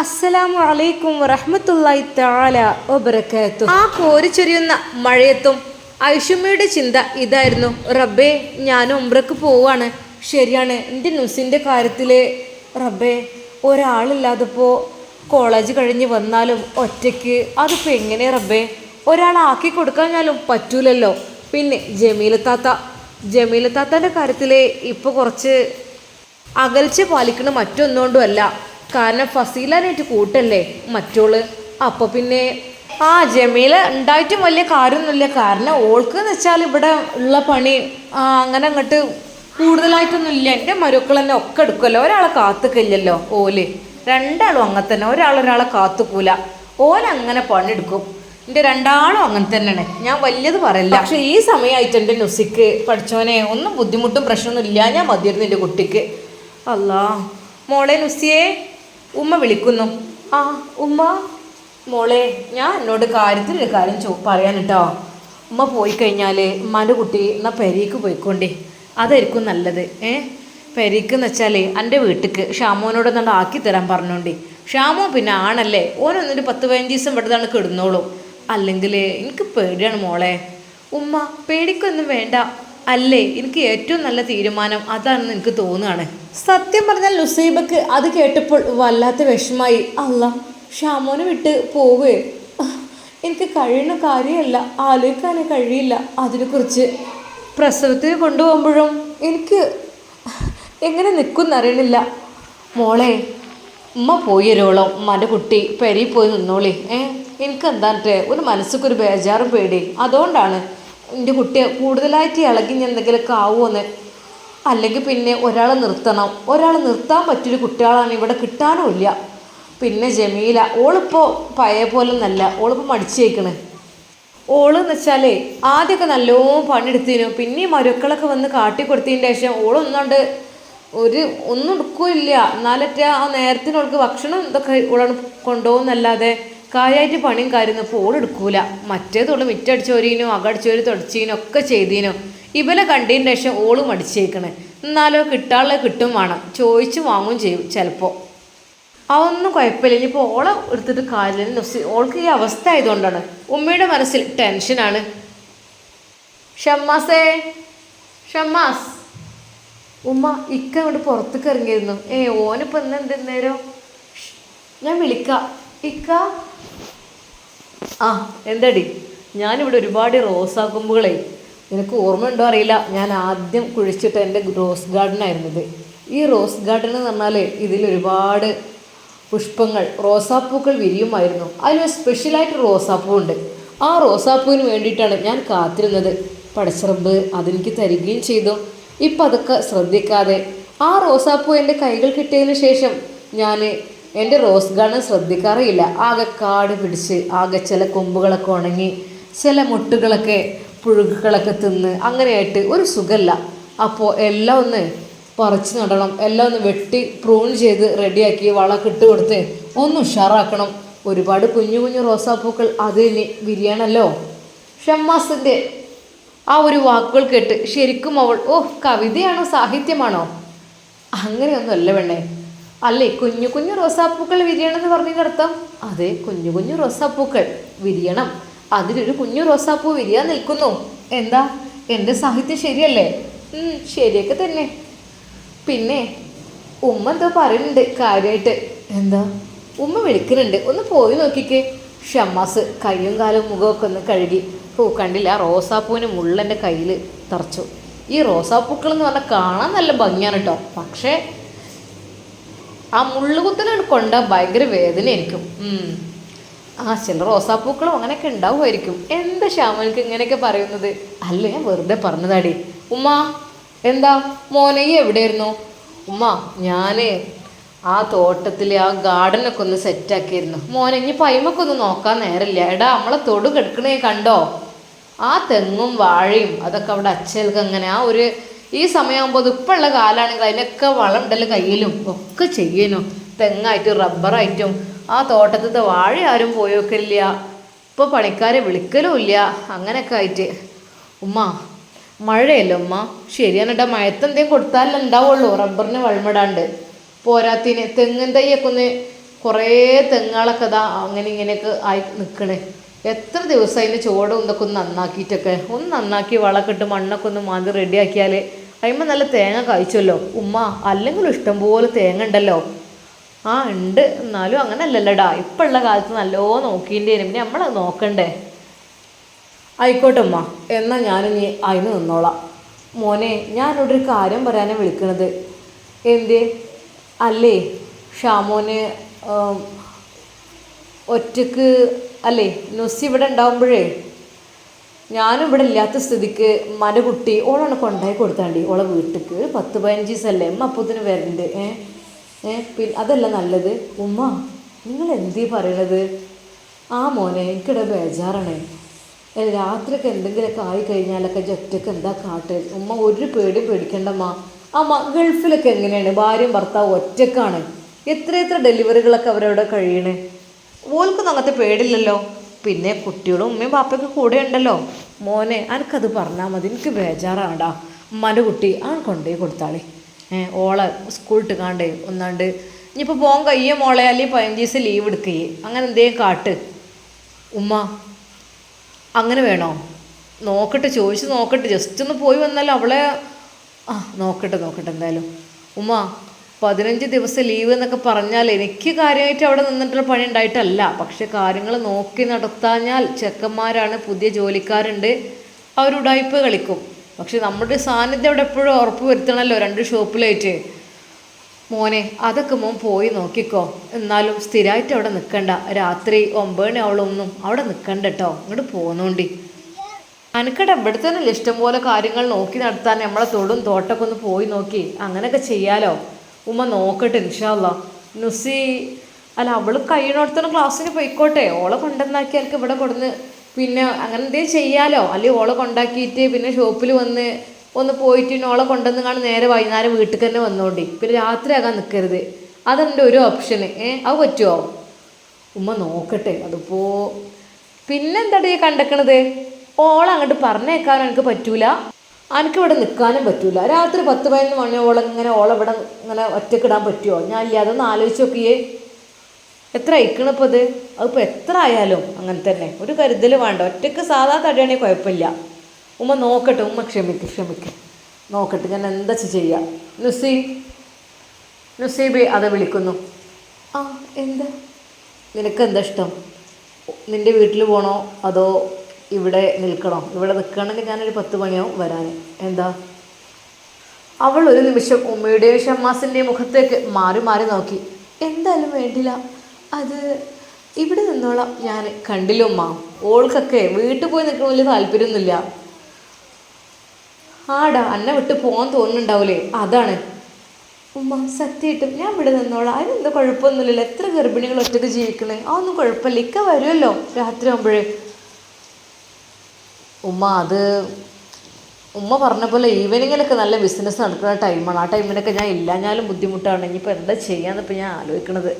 അസ്സലാമു അലൈക്കും വറഹ്മത്തുള്ളാഹി തആല വബറകാതുഹു. ആ കോരിച്ചൊരിയുന്ന മഴയത്തും ഐഷുമ്മയുടെ ചിന്ത ഇതായിരുന്നു. റബ്ബേ ഞാൻ ഉംറക്ക് പോവാണ്. ശരിയാണ് എന്റെ നുസിന്റെ കാര്യത്തിൽ റബ്ബേ ഒരാളില്ലാതിപ്പോൾ കോളേജ് കഴിഞ്ഞ് വന്നാലും ഒറ്റയ്ക്ക് അതിപ്പോൾ എങ്ങനെ റബ്ബേ? ഒരാളാക്കി കൊടുക്കാഞ്ഞാലും പറ്റൂലല്ലോ. പിന്നെ ജമീല താത്ത ജമീല താത്താന്റെ കാര്യത്തിൽ ഇപ്പോൾ കുറച്ച് അകൽച്ച പാലിക്കണ മറ്റൊന്നുകൊണ്ടുമല്ല കാരണം ഫസീലാനായിട്ട് കൂട്ടല്ലേ മറ്റോൾ. അപ്പൊ പിന്നെ ആ ജമീല ഉണ്ടായിട്ടും വലിയ കാര്യമൊന്നുമില്ല. കാരണം ഓൾക്ക് എന്ന് വെച്ചാൽ ഇവിടെ ഉള്ള പണി അങ്ങനെ അങ്ങോട്ട് കൂടുതലായിട്ടൊന്നും ഇല്ല എന്റെ മരുക്കൾ തന്നെ ഒക്കെ എടുക്കുമല്ലോ. ഒരാളെ കാത്തുക്കില്ലല്ലോ ഓൽ. രണ്ടാളും അങ്ങനെ തന്നെ. ഒരാൾ ഒരാളെ കാത്തുക്കൂല. ഓലങ്ങനെ പണിയെടുക്കും. എന്റെ രണ്ടാളും അങ്ങനെ തന്നെയാണ്. ഞാൻ വലിയത് പറയില്ല. പക്ഷെ ഈ സമയമായിട്ട് എന്റെ നുസിക്ക് പഠിച്ചോനെ ഒന്നും ബുദ്ധിമുട്ടും പ്രശ്നമൊന്നും ഇല്ല. ഞാൻ മതിയായിരുന്നു എന്റെ കുട്ടിക്ക്. അല്ലാ. മോളെ നുസിയെ. ഉമ്മ വിളിക്കുന്നു. ആ ഉമ്മ? മോളെ ഞാൻ എന്നോട് കാര്യത്തിനൊരു കാര്യം ചോ പറയാൻ കേട്ടോ ഉമ്മ പോയി കഴിഞ്ഞാൽ ഉമ്മാന്റെ കുട്ടി എന്നാൽ പെരീക്ക് പോയിക്കൊണ്ടേ. അതായിരിക്കും നല്ലത് ഏ? പെരീക്ക് എന്ന് വെച്ചാൽ എന്റെ വീട്ടിക്ക് ഷാമോനോട് നല്ല ആക്കി തരാൻ പറഞ്ഞോണ്ടേ. ഷാമോ പിന്നെ ആണല്ലേ ഓനൊന്നൊരു പത്ത് പതിനഞ്ച് ദിവസം ഇവിടുന്നാണ് കിടന്നോളും. അല്ലെങ്കിൽ എനിക്ക് പേടിയാണ് മോളെ. ഉമ്മ പേടിക്കൊന്നും വേണ്ട. അല്ലേ? എനിക്ക് ഏറ്റവും നല്ല തീരുമാനം അതാണെന്ന് എനിക്ക് തോന്നുകയാണ്. സത്യം പറഞ്ഞാൽ ലുസൈബക്ക് അത് കേട്ടപ്പോൾ വല്ലാത്ത വിഷമായി അല്ല ഷാമോനെ വിട്ട് പോവേ. എനിക്ക് കഴിയുന്ന കാര്യമല്ല ആലോചിക്കാനേ കഴിയില്ല അതിനെക്കുറിച്ച്. പ്രസവത്തിന് കൊണ്ടുപോകുമ്പോഴും? എനിക്ക് എങ്ങനെ നിൽക്കുമെന്നറിയണില്ല. മോളെ ഉമ്മ പോയി വരുവോളം ഉമ്മാന്റെ കുട്ടി പെരി പോയി നിന്നോളി. ഏ? എനിക്ക് എന്താട്ടെ ഒരു മനസ്സിക്കൊരു ബേജാറും പേടി. അതുകൊണ്ടാണ് എന്റെ കുട്ടിയെ കൂടുതലായിട്ട് ഇളകി എന്തെങ്കിലും എന്തെങ്കിലുമൊക്കെ ആവുമെന്ന് അല്ലെങ്കിൽ പിന്നെ ഒരാളെ നിർത്തണം. ഒരാളെ നിർത്താൻ പറ്റിയൊരു കുട്ടികളാണ് ഇവിടെ കിട്ടാനും ഇല്ല. പിന്നെ ജമീല ഓളിപ്പോൾ പഴയ പോലെ നല്ല ഓളിപ്പോൾ മടിച്ചേക്കണ് ഓൾ എന്ന് വെച്ചാലേ ആദ്യമൊക്കെ നല്ലോണം പണിയെടുത്തിനു പിന്നെ മരുക്കളൊക്കെ വന്ന് കാട്ടിക്കൊടുത്തതിന്റെ ശേഷം ഓളൊന്നുകൊണ്ട് ഒരു ഒന്നും എടുക്കില്ല. എന്നാലറ്റ ആ നേരത്തിനോൾക്ക് ഭക്ഷണം ഇതൊക്കെ ഓളാണ് കൊണ്ടുപോകുന്നല്ലാതെ കാര്യമായിട്ട് പണിയും കാര്യമൊന്നും ഇപ്പോൾ ഓൾ എടുക്കൂല. മറ്റേതോൾ മിറ്റടിച്ചോരീനോ അകടിച്ചോരി തുടച്ചീനോ ഒക്കെ ചെയ്തീനോ. ഇവലെ കണ്ടതിന് ശേഷം ഓളും മടിച്ചേക്കണേ. എന്നാലോ കിട്ടാനുള്ള കിട്ടും വേണം. ചോദിച്ചു വാങ്ങും ചെയ്യും ചിലപ്പോൾ അതൊന്നും കുഴപ്പമില്ല. ഇനിയിപ്പോൾ ഓളെ എടുത്തിട്ട് കാര്യം ഓൾക്ക് ഈ അവസ്ഥ ആയതുകൊണ്ടാണ്. ഉമ്മയുടെ മനസ്സിൽ ടെൻഷനാണ് ഷമ്മാസേ ഷമ്മാസ്. ഉമ്മ ഇക്ക അങ്ങോട്ട് പുറത്തേക്ക് ഇറങ്ങിയിരുന്നു. ഏ ഓനിപ്പോൾ ഇന്ന് എന്തെന്നേരോ ഞാൻ വിളിക്കാം. ഇക്ക? ആ എന്തടി? ഞാനിവിടെ ഒരുപാട് റോസാക്കൊമ്പുകളെ. നിനക്ക് ഓർമ്മയുണ്ടോ അറിയില്ല. ഞാൻ ആദ്യം കുഴിച്ചിട്ട് എന്റെ റോസ് ഗാർഡൻ ആയിരുന്നത് ഈ റോസ് ഗാർഡൻ എന്ന് പറഞ്ഞാൽ ഇതിൽ ഒരുപാട് പുഷ്പങ്ങൾ റോസാപ്പൂക്കൾ വിരിയുമായിരുന്നു. അതിൽ സ്പെഷ്യലായിട്ട് റോസാപ്പൂ ഉണ്ട് ആ റോസാപ്പൂവിന് വേണ്ടിയിട്ടാണ് ഞാൻ കാത്തിരുന്നത്. പടച്ചിറമ്പ് അതെനിക്ക് തരികയും ചെയ്തു. ഇപ്പം അതൊക്കെ ശ്രദ്ധിക്കാതെ ആ റോസാപ്പൂ എന്റെ കൈകൾ കിട്ടിയതിന് ശേഷം ഞാൻ എന്റെ റോസ് ഗാർഡൻ ശ്രദ്ധിക്കാറില്ല ആകെ കാട് പിടിച്ച് ആകെ ചില കൊമ്പുകളൊക്കെ ഉണങ്ങി ചില മുട്ടുകളൊക്കെ പുഴുക്കുകളൊക്കെ തിന്ന് അങ്ങനെയായിട്ട് ഒരു സുഖമല്ല. അപ്പോൾ എല്ലാം ഒന്ന് പറിച്ച് നടണം. എല്ലാം ഒന്ന് വെട്ടി പ്രൂൺ ചെയ്ത് റെഡിയാക്കി വളമൊക്കെ ഇട്ട് കൊടുത്ത് ഒന്ന് ഉഷാറാക്കണം. ഒരുപാട് കുഞ്ഞു കുഞ്ഞു റോസാപ്പൂക്കൾ അത് ഇനി വിരിയണമല്ലോ ഷമ്മാസിന്റെ ആ ഒരു വാക്കുകൾ കേട്ട് ശരിക്കും അവൾ ഓ കവിതയാണോ സാഹിത്യമാണോ? അങ്ങനെയൊന്നുമല്ല വേണ്ടേ അല്ലേ? കുഞ്ഞു കുഞ്ഞു റോസാപ്പൂക്കൾ വിരിയണം എന്ന് അർത്ഥം അതെ കുഞ്ഞു കുഞ്ഞു റോസാപ്പൂക്കൾ വിരിയണം. അതിലൊരു കുഞ്ഞു റോസാപ്പൂ വിരിയാൻ നിൽക്കുന്നു. എന്താ? എന്റെ സാഹിത്യം ശരിയല്ലേ? ശരിയൊക്കെ തന്നെ. പിന്നെ ഉമ്മ എന്തോ പറയുന്നുണ്ട് കാര്യമായിട്ട് എന്താ? ഉമ്മ വിളിക്കുന്നുണ്ട്. ഒന്ന് പോയി നോക്കിക്കേ. ഷമ്മാസ് കയ്യും കാലും മുഖമൊക്കെ ഒന്ന് കഴുകി. ഓ കണ്ടില്ല? റോസാപ്പൂവിന് മുള്ളെന്റെ കയ്യിൽ തറച്ചു. ഈ റോസാപ്പൂക്കൾ എന്ന് പറഞ്ഞാൽ കാണാൻ നല്ല ഭംഗിയാണ് കേട്ടോ. പക്ഷേ ആ മുള്ളുകുത്തലാണ് കൊണ്ട ഭയങ്കര വേദനയായിരിക്കും. ആ ചില റോസാപ്പൂക്കളും അങ്ങനെയൊക്കെ ഉണ്ടാവുമായിരിക്കും. എന്താ ശ്യാമനക്ക് ഇങ്ങനെയൊക്കെ പറയുന്നത്? അല്ല ഞാൻ വെറുതെ പറഞ്ഞതാടി. ഉമ്മ എന്താ? മോനെ എവിടെയായിരുന്നു? ഉമ്മ ഞാൻ ആ തോട്ടത്തിലെ ആ ഗാർഡനൊക്കെ ഒന്ന് സെറ്റാക്കിയിരുന്നു. മോനെ ഇനി പൈമൊക്കെ ഒന്ന് നോക്കാൻ നേരമില്ല. എടാ നമ്മളെ തൊടു കിടക്കണേ കണ്ടോ? ആ തെങ്ങും വാഴയും അതൊക്കെ അവിടെ അച്ഛൽക്ക് അങ്ങനെ ആ ഒരു ഈ സമയമാകുമ്പോൾ അത് ഇപ്പോൾ ഉള്ള കാലാണെങ്കിൽ അതിനൊക്കെ വളം ഉണ്ടല്ലോ കയ്യിലും ഒക്കെ ചെയ്യുന്നു തെങ്ങായിട്ടും റബ്ബറായിട്ടും. ആ തോട്ടത്തിൽ വാഴ ആരും പോയോക്കില്ല. ഇപ്പോൾ പണിക്കാരെ വിളിക്കലും ഇല്ല. അങ്ങനെയൊക്കെ ആയിട്ട്. ഉമ്മ മഴയല്ലോ ഉമ്മ? ശരിയാണ് കേട്ടോ മഴത്തെന്തെങ്കിലും കൊടുത്താലേ ഉണ്ടാവുള്ളൂ. റബ്ബറിന് വഴമിടാണ്ട്. പോരാത്തിന് തെങ്ങിൻ തൈയൊക്കെ ഒന്ന് കുറേ തെങ്ങുകളൊക്കെ ഇതാ അങ്ങനെ ഇങ്ങനെയൊക്കെ ആയി നിൽക്കണേ എത്ര ദിവസം അതിന്റെ ചുവടും ഇതൊക്കെ ഒന്ന് നന്നാക്കിയിട്ടൊക്കെ? ഒന്ന് നന്നാക്കി വളമൊക്കെ ഇട്ട് മണ്ണൊക്കെ ഒന്ന് മാന്തി റെഡിയാക്കിയാൽ അതിമ്മ നല്ല തേങ്ങ കഴിച്ചല്ലോ ഉമ്മ അല്ലെങ്കിലും ഇഷ്ടംപോലെ തേങ്ങ ഉണ്ടല്ലോ? ആ ഉണ്ട്. എന്നാലും അങ്ങനെ അല്ലല്ലോടാ ഇപ്പം ഉള്ള കാലത്ത് നല്ലോ നോക്കിന്റെ പിന്നെ നമ്മളത് നോക്കണ്ടേ? ആയിക്കോട്ടെ ഉമ്മ. എന്നാൽ ഞാനിനി അതിന് നിന്നോളാം. മോനെ ഞാനിവിടെ ഒരു കാര്യം പറയാനാണ് വിളിക്കണത്. എന്തേ? അല്ലേ? ഷാമോന് ഒറ്റയ്ക്ക് അല്ലേ? നുസി ഇവിടെ ഉണ്ടാവുമ്പോഴേ ഞാനും ഇവിടെ ഇല്ലാത്ത സ്ഥിതിക്ക് മന കുട്ടി ഓളാണ് കൊണ്ടായി കൊടുത്താണ്ടി. ഓളെ വീട്ടിക്ക് പത്ത് പതിനഞ്ച് ദിവസമല്ലേ? ഉമ്മ അപ്പത്തിന് വരണ്ട്. ഏ? ഏ? പിന്നെ അതല്ല നല്ലത്. ഉമ്മ നിങ്ങൾ എന്തീ പറയണത്? ആ മോനെ എനിക്കിടെ ബേജാറാണേ. രാത്രിയൊക്കെ എന്തെങ്കിലുമൊക്കെ ആയി കഴിഞ്ഞാലൊക്കെ ജറ്റൊക്കെ എന്താ കാട്ട്? ഉമ്മ ഒരു പേടി പേടിക്കണ്ടമ്മ അമ്മ ഗൾഫിലൊക്കെ എങ്ങനെയാണ്? ഭാര്യയും ഭർത്താവും ഒറ്റക്കാണ്. എത്ര എത്ര ഡെലിവറികളൊക്കെ അവരവിടെ കഴിയണേ? ഓൽക്കൊന്നും അങ്ങനത്തെ പേടില്ലല്ലോ. പിന്നെ കുട്ടികളും ഉമ്മയും പാപ്പയൊക്കെ കൂടെ ഉണ്ടല്ലോ. മോനെ എനിക്കത് പറഞ്ഞാൽ മതി. എനിക്ക് ബേജാറാണ്ടാ. ഉമ്മാന്റെ കുട്ടി ആ കൊണ്ടുപോയി കൊടുത്താളെ. ഓളെ സ്കൂളിട്ട് കാണ്ടേ ഒന്നാണ്ട്. ഇനിയിപ്പോൾ പോകാൻ കഴിയോ മോളെ? അല്ലെങ്കിൽ പതിനഞ്ച് ദിവസം ലീവ് എടുക്കുകയെ അങ്ങനെ എന്തേലും കാട്ട്. ഉമ്മ അങ്ങനെ വേണോ? നോക്കട്ടെ ചോദിച്ച് നോക്കട്ടെ. ജസ്റ്റ് ഒന്ന് പോയി വന്നാൽ അവളെ ആ നോക്കട്ടെ നോക്കട്ടെ എന്തായാലും. ഉമ്മ പതിനഞ്ച് ദിവസം ലീവ് എന്നൊക്കെ പറഞ്ഞാൽ എനിക്ക് കാര്യമായിട്ട് അവിടെ നിന്നിട്ടുള്ള പണി ഉണ്ടായിട്ടല്ല. പക്ഷെ കാര്യങ്ങൾ നോക്കി നടത്താഞ്ഞാൽ ചെക്കന്മാരാണ് പുതിയ ജോലിക്കാരുണ്ട്. അവരുടായ്പ കളിക്കും. പക്ഷെ നമ്മുടെ സാന്നിധ്യം അവിടെ എപ്പോഴും ഉറപ്പ് വരുത്തണമല്ലോ രണ്ട് ഷോപ്പിലായിട്ട്. മോനെ അതൊക്കെ മോൻ പോയി നോക്കിക്കോ. എന്നാലും സ്ഥിരമായിട്ട് അവിടെ നിൽക്കണ്ട രാത്രി ഒമ്പതിന് അവളൊന്നും അവിടെ നിൽക്കണ്ട കേട്ടോ ഇങ്ങോട്ട് പോന്നോണ്ടി. അനക്കട ഇവിടെ തന്നെ ഇഷ്ടംപോലെ കാര്യങ്ങൾ നോക്കി നടത്താൻ നമ്മളെ തൊടും തോട്ടൊക്കെ ഒന്ന് പോയി നോക്കി. അങ്ങനെയൊക്കെ ചെയ്യാലോ? ഉമ്മ നോക്കട്ടെ ഇൻഷാല്ല നുസി അല്ല അവൾ കഴിയണോടത്തോളം ക്ലാസ്സിന് പോയിക്കോട്ടെ. ഓളെ കൊണ്ടുവന്നാക്കി ഇവിടെ കൊടുന്ന് പിന്നെ അങ്ങനെ എന്തെങ്കിലും ചെയ്യാലോ? അല്ലെങ്കിൽ ഓളെ കൊണ്ടാക്കിയിട്ട് പിന്നെ ഷോപ്പിൽ വന്ന് ഒന്ന് പോയിട്ട് ഓളെ കൊണ്ടുവന്ന് കാണാൻ നേരെ വൈകുന്നേരം വീട്ടിൽ തന്നെ വന്നോണ്ടി. പിന്നെ രാത്രിയാകാൻ നിൽക്കരുത് അതെന്റെ ഒരു ഓപ്ഷന് ഏ അത് പറ്റുമോ ഉമ്മ നോക്കട്ടെ അതിപ്പോ പിന്നെന്താടി കണ്ടക്കണത്? ഓളെ അങ്ങോട്ട് പറഞ്ഞേക്കാൻ എനിക്ക് പറ്റൂല. എനിക്ക് ഇവിടെ നിൽക്കാനും പറ്റൂല. രാത്രി പത്ത് പതിനൊന്ന് മണിയോളം ഇങ്ങനെ ഓളെ ഇവിടെ ഇങ്ങനെ ഒറ്റക്കിടാൻ പറ്റുമോ ഞാൻ ഇല്ല അതൊന്ന് ആലോചിച്ച് നോക്കിയേ. എത്ര അയക്കണിപ്പോൾ ഇത്? അതിപ്പോൾ എത്ര ആയാലും അങ്ങനെ തന്നെ. ഒരു കരുതൽ വേണ്ട. ഒറ്റയ്ക്ക് സാധാ തടയണേ കുഴപ്പമില്ല. ഉമ്മ നോക്കട്ടെ. ഉമ്മ ക്ഷമിക്ക് ക്ഷമിക്ക്. നോക്കട്ടെ. ഞാൻ എന്താ ചെയ്യാം? നുസി നുസീബി അത് വിളിക്കുന്നു. ആ എന്താ? നിനക്ക് എന്താ ഇഷ്ടം? നിന്റെ വീട്ടിൽ പോകണോ അതോ ഇവിടെ നിൽക്കണോ. ഇവിടെ നിൽക്കണമെങ്കിൽ ഞാനൊരു പത്ത് മണിയാവും വരാൻ എന്താ? അവൾ ഒരു നിമിഷം ഉമ്മയുടെയും ഷമ്മാസിന്റെയും മുഖത്തേക്ക് മാറി മാറി നോക്കി. എന്തായാലും വേണ്ടില്ല. അത് ഇവിടെ നിന്നോളാം. ഞാൻ കണ്ടില്ല ഉമ്മ. ഓൾക്കൊക്കെ വീട്ടിൽ പോയി നിൽക്കണ വലിയ താല്പര്യമൊന്നുമില്ല. ആടാ അന്നെ വിട്ട് പോകാൻ തോന്നുന്നുണ്ടാവൂലേ? അതാണ്. ഉമ്മ സത്യമായിട്ടും ഞാൻ ഇവിടെ നിന്നോളാം. അതിനെന്താ കുഴപ്പമൊന്നുമില്ലല്ലോ. എത്ര ഗർഭിണികൾ ഒറ്റയ്ക്ക് ജീവിക്കണേ? അതൊന്നും കുഴപ്പമില്ല. ഇക്ക വരുമല്ലോ രാത്രി ആകുമ്പോഴേ ഉമ്മ അത് ഉമ്മ പറഞ്ഞ പോലെ ഈവനിങ്ങിലൊക്കെ നല്ല ബിസിനസ് നടക്കുന്ന ടൈമാണ് ആ ടൈമിനൊക്കെ ഞാൻ ഇല്ലാഞ്ഞാലും ബുദ്ധിമുട്ടാണ്. ഇനിയിപ്പോൾ എന്താ ചെയ്യാന്നിപ്പോൾ ഞാൻ ആലോചിക്കണത്.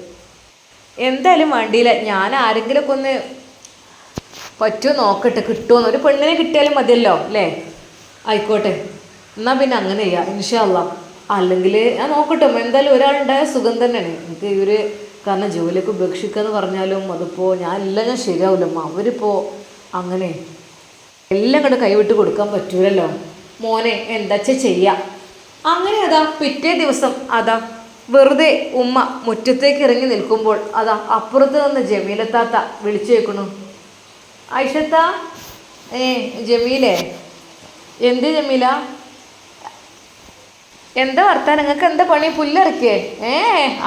എന്തായാലും വേണ്ടിയില്ല. ഞാൻ ആരെങ്കിലുമൊക്കെ ഒന്ന് പറ്റുമോ നോക്കട്ടെ. കിട്ടുമോന്ന് ഒരു പെണ്ണിനെ കിട്ടിയാലും മതിയല്ലോ അല്ലേ? ആയിക്കോട്ടെ. എന്നാൽ പിന്നെ അങ്ങനെ ചെയ്യാം ഇൻഷാല്ല അല്ലെങ്കിൽ ഞാൻ നോക്കട്ടെ. എന്തായാലും ഒരാളുണ്ടായ സുഖം തന്നെയാണ്. എനിക്ക് ഇവർ കാരണം ജോലിയൊക്കെ ഉപേക്ഷിക്കുക എന്ന് പറഞ്ഞാലും അതിപ്പോൾ ഞാൻ ഇല്ല ഞാൻ ശരിയാവില്ല അവരിപ്പോൾ അങ്ങനെ എല്ലാം കൂടെ കൈവിട്ട് കൊടുക്കാൻ പറ്റൂലല്ലോ. മോനെ എന്താച്ച ചെയ്യാം? അങ്ങനെ അതാ പിറ്റേ ദിവസം അതാ വെറുതെ ഉമ്മ മുറ്റത്തേക്ക് ഇറങ്ങി നിൽക്കുമ്പോൾ അതാ അപ്പുറത്ത് നിന്ന് ജമീലത്താത്ത വിളിച്ചു വെക്കണു ഐഷത്ത? ഏ ജമീലേ? എന്ത് ജമീല? എന്താ വർത്താൻ നിങ്ങൾക്ക് എന്താ പണി? പുല്ലിറക്കിയേ? ഏ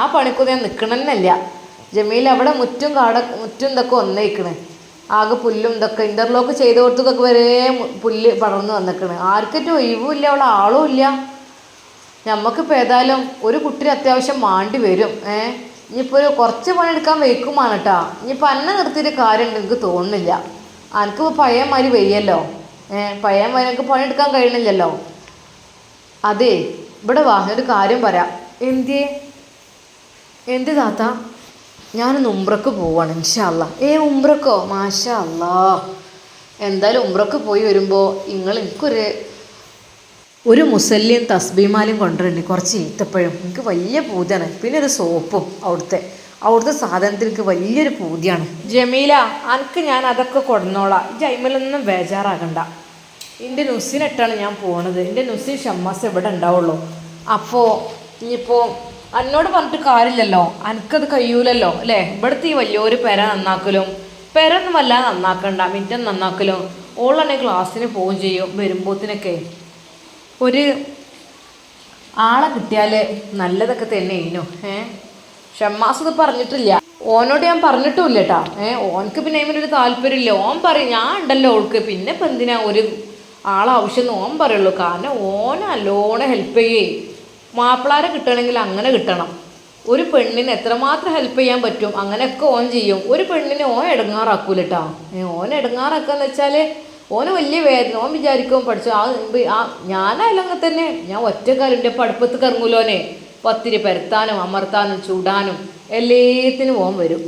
ആ പണിക്കൊന്നും ഞാൻ നിൽക്കണമെന്നല്ല ജമീൽ അവിടെ മുറ്റും കാട മുറ്റും ഇതൊക്കെ ഒന്നേക്കണ് ആകെ പുല്ലും ഇതൊക്കെ ഇന്റർലോക്ക് ചെയ്ത് കൊടുത്തൊക്കെ വരെ പുല്ല് പടർന്നു വന്നിക്കണ്. ആർക്കറ്റും ഒഴിവും ഇല്ല അവളെ ആളും ഇല്ല. നമുക്കിപ്പോൾ ഏതായാലും ഒരു കുട്ടിന് അത്യാവശ്യം മാണ്ടി വരും ഏ? ഇനിയിപ്പോൾ ഒരു കുറച്ച് പണിയെടുക്കാൻ വയ്ക്കുമാണ് കേട്ടോ ഇനിയിപ്പോൾ അന്നെ നിർത്തിയിട്ട് കാര്യമുണ്ട് എനിക്ക് തോന്നുന്നില്ല. എനിക്കിപ്പോൾ പഴയ വെയ്യല്ലോ ഏ? പഴയ മാതിരി എനിക്ക് പണിയെടുക്കാൻ കഴിയണില്ലല്ലോ അതെ ഇവിടെ വാ ഒരു കാര്യം പറയാം. എന്തിയേ? എന്ത് താത്ത? ഞാനൊന്ന് ഉംറക്ക് പോവാണ് ഇൻഷല്ല ഏ ഉംറക്കോ? മാഷാ എന്തായാലും ഉംറക്ക് പോയി വരുമ്പോൾ നിങ്ങൾ എനിക്കൊരു ഒരു മുസല്ലിയും തസ്ബീമാലും കൊണ്ടുവരണ്ട് കുറച്ച് ഈത്തപ്പഴം. എനിക്ക് വലിയ പൂതിയാണ്. പിന്നെ ഒരു സോപ്പും അവിടുത്തെ. അവിടുത്തെ സാധനത്തിലേക്ക് വലിയൊരു പൂതിയാണ്. ജമീല അനക്ക് ഞാൻ അതൊക്കെ കൊടുന്നോളാം. ജൈമലൊന്നും ബേജാറാകണ്ട. എന്റെ നുസിനിട്ടാണ് ഞാൻ പോണത്. എന്റെ നുസിൻ ഷമ്മാസ് ഇവിടെ ഉണ്ടാവുള്ളൂ. അപ്പോൾ ഇനിയിപ്പോൾ എന്നോട് പറഞ്ഞിട്ട് കാര്യമില്ലല്ലോ. അനക്കത് കഴിയൂലല്ലോ അല്ലേ? ഇവിടുത്തെ ഈ വലിയൊരു പെര നന്നാക്കലും പെര ഒന്നും വല്ലാതെ നന്നാക്കണ്ട മിറ്റം നന്നാക്കലും ഓളാണെ ക്ലാസ്സിന് പോവുകയും ചെയ്യും വരുമ്പോത്തിനൊക്കെ. ഒരു ആളെ കിട്ടിയാൽ നല്ലതൊക്കെ തന്നെ ഇനു ഏ? ഷമ്മാസ് ഇത് പറഞ്ഞിട്ടില്ല. ഓനോട് ഞാൻ പറഞ്ഞിട്ടുമില്ല കേട്ടാ ഏ? ഓനക്ക് പിന്നെ അതിനൊരു താല്പര്യമില്ല. ഓൻ പറയും ഞാൻ ഉണ്ടല്ലോ ഓൾക്ക് പിന്നെ ഇപ്പം എന്തിനാ ഒരു ആളാവശ്യം ഓൻ പറയുള്ളൂ. കാരണം ഓനെ നല്ലോണം ഹെൽപ്പ് ചെയ്യേ. മാപ്പിളാരെ കിട്ടണമെങ്കിൽ അങ്ങനെ കിട്ടണം. ഒരു പെണ്ണിന് എത്രമാത്രം ഹെൽപ്പ് ചെയ്യാൻ പറ്റും? അങ്ങനെയൊക്കെ ഓൻ ചെയ്യും. ഒരു പെണ്ണിനെ ഓൻ ഇടങ്ങാറാക്കൂല കേട്ടോ ഓൻ ഇടങ്ങാറാക്കാന്ന് വെച്ചാൽ ഓന് വലിയ വേദന. ഓൻ വിചാരിക്കും പഠിച്ചു ആ ആ ഞാനായാലും അങ്ങനെ തന്നെ. ഞാൻ ഒറ്റക്കാലിന്റെ പഠിപ്പത്ത് കറങ്ങൂലോനെ. പത്തിരി പരത്താനും അമർത്താനും ചൂടാനും എല്ലാത്തിനും ഓൻ വരും.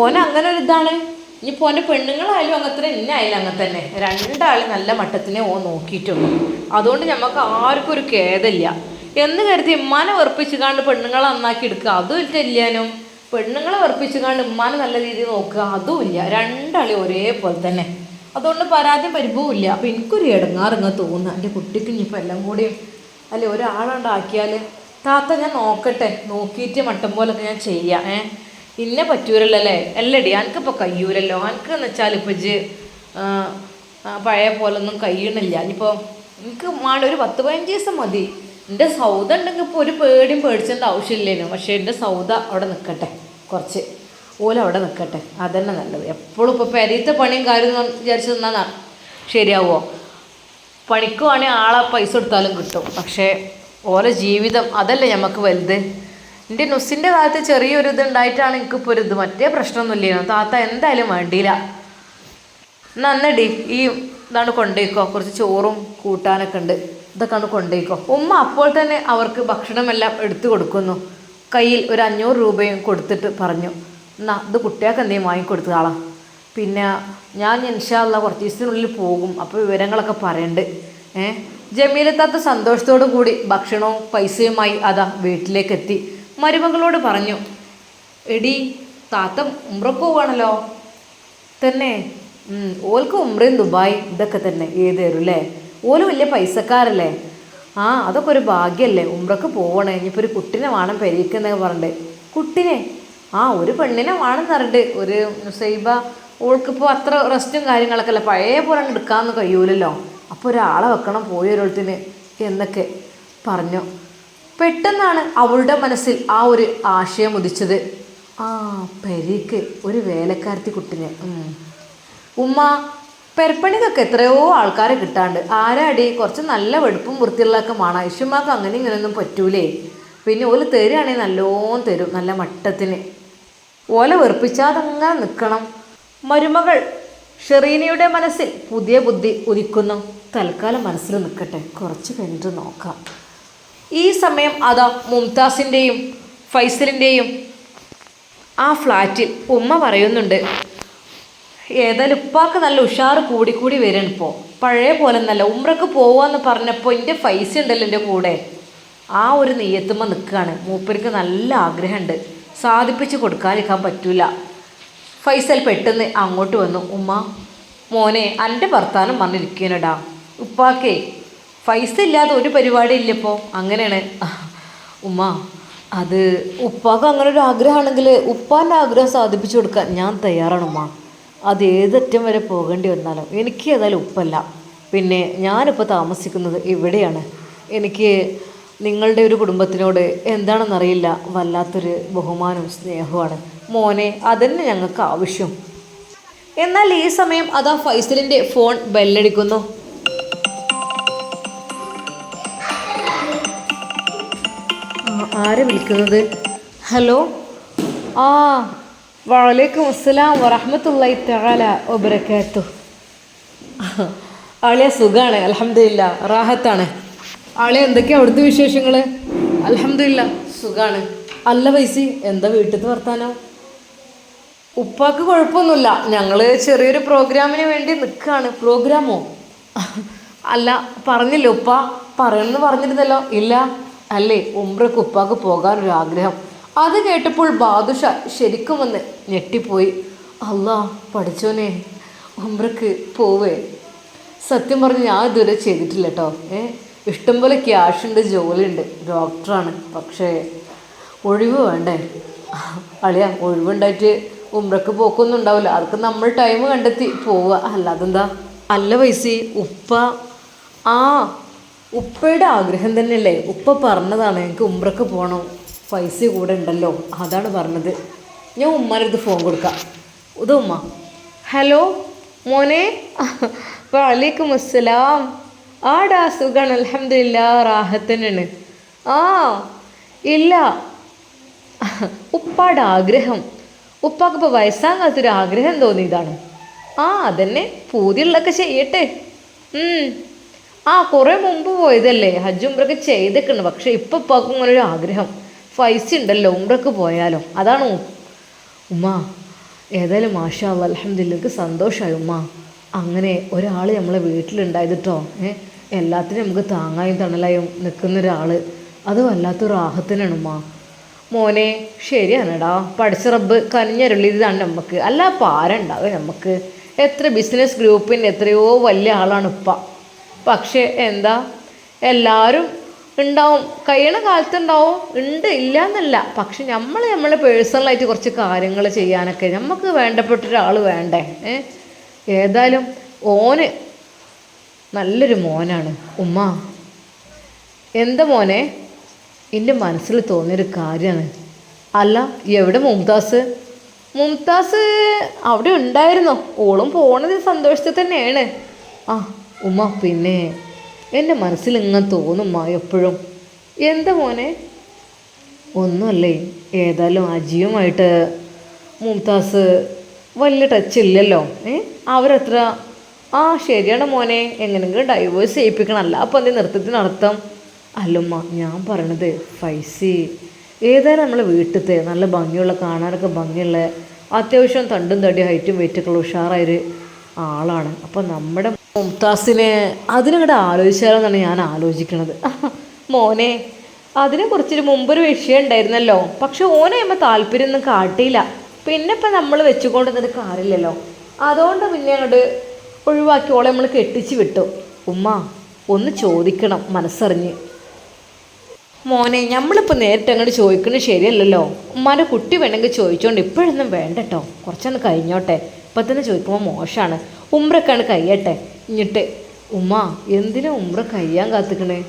ഓൻ അങ്ങനെ ഒരു ഇതാണ്. ഇനിയിപ്പോൾ ഓന്റെ പെണ്ണുങ്ങളായാലും അങ്ങനെ തന്നെ ഇന്നായാലും അങ്ങനെ തന്നെ. രണ്ടാളും നല്ല മട്ടത്തിനെ ഓൻ നോക്കിയിട്ടുള്ളൂ. അതുകൊണ്ട് നമുക്ക് ആർക്കും ഒരു ഖേദമില്ല. എന്ന് കരുതി ഉമ്മാനെ വെറുപ്പിച്ച് കാണ്ട് പെണ്ണുങ്ങളെ നന്നാക്കി എടുക്കുക. അതും ഇല്ലാനും പെണ്ണുങ്ങളെ വെറുപ്പിച്ച് കാണ്ട് ഉമ്മാനെ നല്ല രീതിയിൽ നോക്കുക. അതുമില്ല രണ്ടാളി ഒരേപോലെ തന്നെ. അതുകൊണ്ട് പരാതിയും പരിഭവമില്ല അപ്പം എനിക്കൊരു ഇടങ്ങാറിങ്ങ തോന്നുക എന്റെ കുട്ടിക്ക് ഇനിയിപ്പോൾ എല്ലാം കൂടി അല്ലെ ഒരാളുണ്ടാക്കിയാൽ താത്ത ഞാൻ നോക്കട്ടെ. നോക്കിയിട്ട് മട്ടം പോലൊക്കെ ഞാൻ ചെയ്യാം. ഏ? ഇന്നെ പറ്റൂരല്ലേ അല്ലേ അല്ലടി എനിക്കിപ്പോൾ കയ്യൂരല്ലോ എനിക്ക് എന്ന് വെച്ചാൽ ഇപ്പോൾ ഇജ് പഴയ പോലൊന്നും കഴിയണില്ല ഇനിയിപ്പോൾ എനിക്ക് മാണ്ട ഒരു പത്ത് പതിനഞ്ച് ദിവസം മതി. എന്റെ സൗദ ഉണ്ടെങ്കിൽ ഇപ്പോൾ ഒരു പേടിയും പേടിച്ചേണ്ട ആവശ്യമില്ലേനു. പക്ഷേ എന്റെ സൗദ അവിടെ നിൽക്കട്ടെ കുറച്ച്. ഓല അവിടെ നിൽക്കട്ടെ അതന്നെ നല്ലത്. എപ്പോഴും ഇപ്പോൾ പെരീത്തെ പണിയും കാര്യം വിചാരിച്ചു നിന്നാൽ ശരിയാവോ? പണിക്കുവാണെങ്കിൽ ആളെ പൈസ കൊടുത്താലും കിട്ടും. പക്ഷേ ഓല ജീവിതം അതല്ലേ നമുക്ക് വലുത്. എന്റെ നുസിന്റെ കാലത്ത് ചെറിയൊരു ഇത് ഉണ്ടായിട്ടാണ് എനിക്കിപ്പോൾ ഒരു ഇത്. മറ്റേ പ്രശ്നമൊന്നും ഇല്ലായിരുന്നു താത്ത എന്തായാലും വേണ്ടിയില്ല. നന്നടി ഈ ഇതാണ് കൊണ്ടേക്കോ കുറച്ച് ചോറും കൂട്ടാനൊക്കെ ഉണ്ട്. ഇതൊക്കെയാണ് കൊണ്ടുപോയിക്കോ ഉമ്മ അപ്പോൾ തന്നെ അവർക്ക് ഭക്ഷണമെല്ലാം എടുത്തു കൊടുക്കുന്നു. കയ്യിൽ ഒരു അഞ്ഞൂറ് രൂപയും കൊടുത്തിട്ട് പറഞ്ഞു എന്നാ ഇത് കുട്ടികൾക്ക് എന്തെങ്കിലും വാങ്ങിക്കൊടുത്തതാളാ പിന്നെ ഞാൻ ഇൻഷാല്ല കുറച്ച് ദിവസത്തിനുള്ളിൽ പോകും അപ്പോൾ വിവരങ്ങളൊക്കെ പറയണ്ട്. ഏ? ജമീലത്താത്ത സന്തോഷത്തോടു കൂടി ഭക്ഷണവും പൈസയുമായി അതാ വീട്ടിലേക്ക് എത്തി മരുമകളോട് പറഞ്ഞു എടി താത്ത ഉമ്രക്ക് പോവാണല്ലോ. തന്നെ? ഓൽക്ക് ഉമ്രയും ദുബായ് ഇതൊക്കെ തന്നെ ഏതേരും അല്ലേ ഓൽ വലിയ പൈസക്കാരല്ലേ? ആ അതൊക്കെ ഒരു ഭാഗ്യമല്ലേ ഉമ്രക്ക് പോവണേ. ഇനിയിപ്പോൾ ഒരു കുട്ടിനെ വേണം പെരീക്കുന്നൊക്കെ പറഞ്ഞിട്ട്. കുട്ടിനെ? ആ ഒരു പെണ്ണിനെ വേണം പറഞ്ഞിട്ട്. ഒരു സൈബ ഓൾക്കിപ്പോൾ അത്ര റെസ്റ്റും കാര്യങ്ങളൊക്കെ അല്ല? പഴയ പോലെ എടുക്കാമെന്ന് കഴിയൂലല്ലോ? അപ്പോൾ ഒരാളെ വെക്കണം പോയി ഒരിടത്തിന് എന്നൊക്കെ പറഞ്ഞു. പെട്ടെന്നാണ് അവളുടെ മനസ്സിൽ ആ ഒരു ആശയം ഉദിച്ചത്. ആ പെരീക്ക് ഒരു വേലക്കാരത്തി കുട്ടിനെ. ഉമ്മ പെരപ്പണിക്കൊക്കെ എത്രയോ ആൾക്കാരെ കിട്ടാണ്ട്. ആരാടി കുറച്ച് നല്ല വെടുപ്പും വൃത്തിയുള്ളതൊക്കെ വേണം ഇഷുമാക്ക് അങ്ങനെ ഇങ്ങനെയൊന്നും പറ്റൂലേ. പിന്നെ ഓൽ തരുകയാണെങ്കിൽ നല്ലോണം തരും നല്ല മട്ടത്തിന്. ഓല വെറുപ്പിച്ചാതങ്ങനെ നിൽക്കണം മരുമകൾ ഷെറീനയുടെ മനസ്സിൽ പുതിയ ബുദ്ധി ഉദിക്കുന്നു. തൽക്കാലം മനസ്സിൽ നിൽക്കട്ടെ. കുറച്ച് കഴിഞ്ഞിട്ട് നോക്കാം. ഈ സമയം അതാ മുംതാസിന്റെയും ഫൈസലിന്റെയും ആ ഫ്ലാറ്റിൽ ഉമ്മ പറയുന്നുണ്ട് ഏതായാലും ഉപ്പാക്ക് നല്ല ഉഷാർ കൂടി കൂടി വരണം ഇപ്പോൾ പഴയ പോലെ നല്ല ഉമ്രക്ക് പോവാന്ന് പറഞ്ഞപ്പോൾ എന്റെ പൈസ ഉണ്ടല്ലോ എന്റെ കൂടെ. ആ ഒരു നെയ്യത്തുമ്പോൾ നിൽക്കുകയാണ് മൂപ്പർക്ക് നല്ല ആഗ്രഹമുണ്ട്. സാധിപ്പിച്ച് കൊടുക്കാതിരിക്കാൻ പറ്റില്ല ഫൈസൽ പെട്ടെന്ന് അങ്ങോട്ട് വന്നു. ഉമ്മ മോനെ എന്റെ ഭർത്താനം പറഞ്ഞിരിക്കണടാ ഉപ്പാക്കേ പൈസ ഇല്ലാതെ ഒരു പരിപാടി ഇല്ലപ്പോൾ അങ്ങനെയാണ്. ഉമ്മ അത് ഉപ്പാക്ക് അങ്ങനെ ഒരു ആഗ്രഹമാണെങ്കിൽ ഉപ്പാന്റെ ആഗ്രഹം സാധിപ്പിച്ചു കൊടുക്കാൻ ഞാൻ തയ്യാറാണ് ഉമ്മ. അത് ഏതറ്റം വരെ പോകേണ്ടി വന്നാലും എനിക്ക് ഏതായാലും ഉപ്പല്ല. പിന്നെ ഞാനിപ്പോൾ താമസിക്കുന്നത് ഇവിടെയാണ്. എനിക്ക് നിങ്ങളുടെ ഒരു കുടുംബത്തിനോട് എന്താണെന്നറിയില്ല. വല്ലാത്തൊരു ബഹുമാനവും സ്നേഹവുമാണ്. മോനെ അതന്നെ ഞങ്ങൾക്ക് ആവശ്യം. എന്നാൽ ഈ സമയം അതാ ഫൈസലിന്റെ ഫോൺ ബെല്ലടിക്കുന്നു. ആരെ ആരാ വിളിക്കുന്നത്? ഹലോ? ആ വലൈക്കും അസ്സലാം വറഹമത്തല്ലായി തആല വബറകാത്തു ആളെ സുഖാണ് അൽഹംദുലില്ലാ റാഹത്താണ്. ആളെ എന്തൊക്കെയാ അവിടുത്തെ വിശേഷങ്ങൾ അൽഹംദുലില്ലാ സുഖാണ്. അല്ല വൈസി എന്താ വീട്ടിൽ വർത്താനോ? ഉപ്പാക്ക് കുഴപ്പമൊന്നുമില്ല. ഞങ്ങൾ ചെറിയൊരു പ്രോഗ്രാമിന് വേണ്ടി നിൽക്കുകയാണ് പ്രോഗ്രാമോ? അല്ല പറഞ്ഞില്ല ഉപ്പ? പറയണമെന്ന് പറഞ്ഞിരുന്നല്ലോ. ഇല്ല അല്ലേ ഉമ്രക്ക് ഉപ്പാക്ക് പോകാനൊരു ആഗ്രഹം അത് കേട്ടപ്പോൾ ബാദുഷ ശരിക്കും വന്ന് ഞെട്ടിപ്പോയി. അല്ലാ പഠിച്ചോനെ ഉമ്രക്ക് പോവേ. സത്യം പറഞ്ഞ് ഞാൻ ഇതുവരെ ചെയ്തിട്ടില്ല കേട്ടോ ഏ ഇഷ്ടംപോലെ ക്യാഷുണ്ട് ജോലിയുണ്ട് ഡോക്ടറാണ്. പക്ഷേ ഒഴിവ് വേണ്ടേ? അളിയ ഒഴിവുണ്ടായിട്ട് ഉമ്രക്ക് പോക്കൊന്നും ഉണ്ടാവില്ല. അതൊക്കെ നമ്മൾ ടൈം കണ്ടെത്തി പോവുക. അല്ലാതെന്താ? അല്ല പൈസ ഉപ്പ ആ ഉപ്പയുടെ ആഗ്രഹം തന്നെയല്ലേ? ഉപ്പ പറഞ്ഞതാണ് എനിക്ക് ഉമ്രക്ക് പോകണം പൈസ കൂടെ ഉണ്ടല്ലോ. അതാണ് പറഞ്ഞത്. ഞാൻ ഉമ്മാനടുത്ത് ഫോൺ കൊടുക്കാം. ഇത് ഉമ്മ. ഹലോ മോനെ. വാലേക്കും അസ്സലാം. ആടാ സുഖാണ്. അലഹമില്ല റാഹത്തനാണ് ആ ഇല്ല. ഉപ്പാടെ ആഗ്രഹം. ഉപ്പാക്ക് ഇപ്പോൾ വയസ്സാൻ കാലത്തൊരു ആഗ്രഹം തോന്നിയതാണ് ആ അതന്നെ. പൂതിയുള്ളതൊക്കെ ചെയ്യട്ടെ. ആ കുറേ മുമ്പ് പോയതല്ലേ? ഹജ്ജ് ഉംറൊക്കെ ചെയ്തേക്കണം. പക്ഷെ ഇപ്പം ഉപ്പാക്കും ഇങ്ങനൊരു ആഗ്രഹം. പൈസ ഉണ്ടല്ലോ ഉംറക്ക് പോയാലോ? അതാണോ ഉമ്മ ഏതായാലും മാഷാ അലഹമ്മദില്ലക്ക് സന്തോഷമായി ഉമ്മ. അങ്ങനെ ഒരാൾ നമ്മളെ വീട്ടിലുണ്ടായതിട്ടോ ഏ? എല്ലാത്തിനും നമുക്ക് താങ്ങായും തണലായും നിൽക്കുന്ന ഒരാൾ അത് വല്ലാത്തൊരു ആഹത്തിനാണ് ഉമ്മ. മോനെ ശരിയാണെടാ. പഠിച്ച റബ്ബ് കനിഞ്ഞരുള്ളിയതാണ് നമുക്ക് അല്ല പാരുണ്ടാവുക നമുക്ക് എത്ര ബിസിനസ് ഗ്രൂപ്പിന്റെ എത്രയോ വലിയ ആളാണ് ഉപ്പ. പക്ഷേ എന്താ? എല്ലാവരും ഉണ്ടാവും. കഴിയണ കാലത്ത് ഉണ്ടാവും ഉണ്ട് ഇല്ല എന്നല്ല പക്ഷെ നമ്മൾ നമ്മളെ പേഴ്സണലായിട്ട് കുറച്ച് കാര്യങ്ങൾ ചെയ്യാനൊക്കെ നമുക്ക് വേണ്ടപ്പെട്ട ഒരാൾ വേണ്ടേ ഏതായാലും ഓന് നല്ലൊരു മോനാണ്. ഉമ്മ. എന്താ മോനെ? എന്റെ മനസ്സിൽ തോന്നിയൊരു കാര്യമാണ് അല്ല എവിടെ മുംതാസ്? മുംതാസ് അവിടെ ഉണ്ടായിരുന്നോ. ഓളും പോണത് സന്തോഷത്തിൽ തന്നെയാണ്. ആ ഉമ്മ പിന്നെ എന്റെ മനസ്സിൽ ഇങ്ങനെ തോന്നുമ്മ എപ്പോഴും. എന്താ മോനെ? ഒന്നുമല്ലേ ഏതായാലും അജിയുമായിട്ട് മുംതാസ് വലിയ ടച്ച് ഇല്ലല്ലോ ഏ? അവരത്ര? ആ ശരിയാണ് മോനെ എങ്ങനെയെങ്കിലും ഡൈവേഴ്സ് ചെയ്യിപ്പിക്കണം. അല്ല അപ്പം എന്ത് നൃത്തത്തിനർത്ഥം അല്ലമ്മ ഞാൻ പറയണത് ഫൈസി ഏതായാലും നമ്മളെ വീട്ടിലത്തെ നല്ല ഭംഗിയുള്ള കാണാനൊക്കെ ഭംഗിയുള്ള അത്യാവശ്യം തണ്ടും തടി ഹൈറ്റും വെയിറ്റൊക്കെ ഉഷാറായൊരു ആളാണ്. അപ്പം നമ്മുടെ മുംതാസിനെ അതിനങ്ങോട്ട് ആലോചിച്ചാലെന്നാണ് ഞാൻ ആലോചിക്കുന്നത് മോനെ അതിനെ കുറിച്ചൊരു മുമ്പൊരു വിഷയം ഉണ്ടായിരുന്നല്ലോ. പക്ഷെ ഓനെ ഇമ്മ താല്പര്യമൊന്നും കാട്ടിയില്ല. പിന്നെ ഇപ്പം നമ്മൾ വെച്ചുകൊണ്ടിരുന്നത് കാര്യമില്ലല്ലോ അതുകൊണ്ട് പിന്നെ അങ്ങോട്ട് ഒഴിവാക്കി ഓളെ നമ്മൾ കെട്ടിച്ച് വിട്ടു. ഉമ്മ ഒന്ന് ചോദിക്കണം മനസ്സറിഞ്ഞ്. മോനെ നമ്മളിപ്പോൾ നേരിട്ട് അങ്ങോട്ട് ചോദിക്കുന്നത് ശരിയല്ലല്ലോ. ഉമ്മാന്റെ കുട്ടി വേണമെങ്കിൽ ചോദിച്ചോണ്ട് ഇപ്പോഴൊന്നും വേണ്ടട്ടോ കുറച്ചൊന്ന് കഴിഞ്ഞോട്ടെ. ഇപ്പം തന്നെ ചോദിക്കുമ്പോൾ മോശമാണ്. ഉമ്രക്കാണ് കഴിയട്ടെ. എന്നിട്ട് ഉമ്മ എന്തിനാ ഉമ്ര കഴിയാൻ കാത്തിക്കണേ?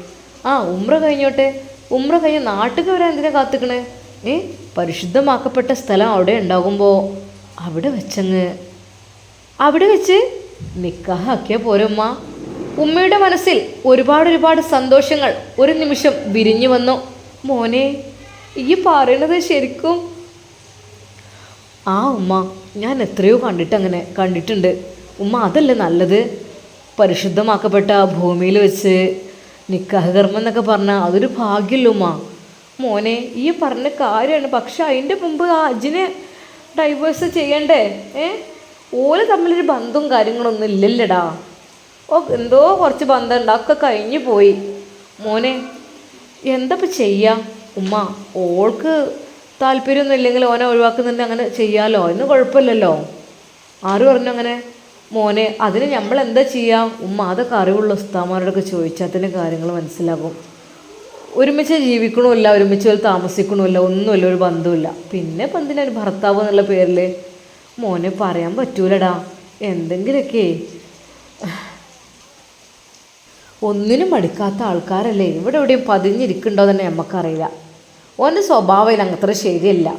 ആ ഉമ്ര കഴിഞ്ഞോട്ടെ. ഉമ്ര കഴിഞ്ഞ് നാട്ടിൽ വരാൻ എന്തിനാ കാത്തിക്കണേ? ഏ പരിശുദ്ധമാക്കപ്പെട്ട സ്ഥലം അവിടെ ഉണ്ടാകുമ്പോൾ അവിടെ വെച്ചങ്ങ്. അവിടെ വെച്ച് നിക്കാഹാക്കിയ പോരമ്മ ഉമ്മയുടെ മനസ്സിൽ ഒരുപാട് ഒരുപാട് സന്തോഷങ്ങൾ ഒരു നിമിഷം വിരിഞ്ഞു വന്നു. മോനെ ഈ പറയണത് ശരിക്കും ആ ഉമ്മ ഞാൻ എത്രയോ കണ്ടിട്ട് അങ്ങനെ കണ്ടിട്ടുണ്ട്. ഉമ്മ അതല്ലേ നല്ലത്? പരിശുദ്ധമാക്കപ്പെട്ട ഭൂമിയിൽ വെച്ച് നിക്കാഹ് കർമ്മം എന്നൊക്കെ പറഞ്ഞാൽ അതൊരു ഭാഗ്യമല്ലോ ഉമ്മ. മോനെ ഈ പറഞ്ഞ കാര്യമാണ്. പക്ഷെ അതിന്റെ മുമ്പ് ആ അജിനെ ഡൈവേഴ്സ് ചെയ്യണ്ടേ? ഏ? ഓൽ തമ്മിലൊരു ബന്ധവും കാര്യങ്ങളൊന്നും ഇല്ലല്ലടാ. ഓ എന്തോ കുറച്ച് ബന്ധം ഉണ്ട് അതൊക്കെ കഴിഞ്ഞു പോയി. മോനെ എന്താ ചെയ്യാ? ഉമ്മ ഓൾക്ക് താല്പര്യമൊന്നും ഇല്ലെങ്കിൽ ഓനെ ഒഴിവാക്കുന്നുണ്ട്. അങ്ങനെ ചെയ്യാലോ? എന്ന് കുഴപ്പമില്ലല്ലോ. ആര് പറഞ്ഞു അങ്ങനെ? മോനെ അതിന് നമ്മൾ എന്താ ചെയ്യാം? ഉമ്മ അതൊക്കെ അറിവുള്ള ഉസ്താമാരോടൊക്കെ ചോദിച്ചാൽ തന്നെ കാര്യങ്ങൾ മനസ്സിലാകും. ഒരുമിച്ച് ജീവിക്കണമില്ല ഒരുമിച്ച് താമസിക്കണമില്ല ഒന്നുമില്ല ഒരു ബന്ധമില്ല പിന്നെ ഇപ്പം എന്തിനാ ഒരു ഭർത്താവ് എന്നുള്ള പേരിൽ മോനെ പറയാൻ പറ്റൂലടാ. എന്തെങ്കിലുമൊക്കെ ഒന്നിനും മടുക്കാത്ത ആൾക്കാരല്ലേ? ഇവിടെ എവിടെയും പതിഞ്ഞിരിക്കുന്നുണ്ടോ തന്നെ നമുക്കറിയില്ല ഓന്റെ സ്വഭാവം അങ്ങനത്ര ശരിയല്ല.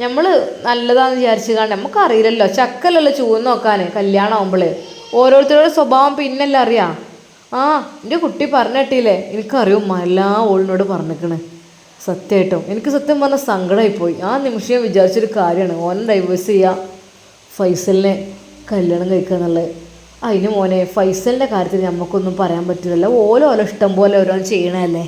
നമ്മൾ നല്ലതാന്ന് വിചാരിച്ചു കാണാൻ നമുക്കറിയില്ലല്ലോ ചക്കലല്ലോ ചൂന്ന് നോക്കാൻ കല്യാണം ആകുമ്പോൾ ഓരോരുത്തരുടെ സ്വഭാവം പിന്നല്ല അറിയാം. ആ എന്റെ കുട്ടി പറഞ്ഞിട്ടില്ലേ എനിക്കറിയും എല്ലാ ഓളിനോട് പറഞ്ഞിക്കണ്. സത്യമായിട്ടും എനിക്ക് സത്യം പറഞ്ഞാൽ സങ്കടമായിപ്പോയി ആ നിമിഷം ഞാൻ വിചാരിച്ചൊരു കാര്യമാണ് ഓനെ ഡൈവേഴ്സ് ചെയ്യുക ഫൈസലിനെ കല്യാണം കഴിക്കുക എന്നുള്ളത് അതിന് മോനെ ഫൈസലിന്റെ കാര്യത്തിൽ നമുക്കൊന്നും പറയാൻ പറ്റില്ലല്ലോ. ഓരോ ഓരോ ഇഷ്ടം പോലെ ഓരോന്ന് ചെയ്യണതല്ലേ.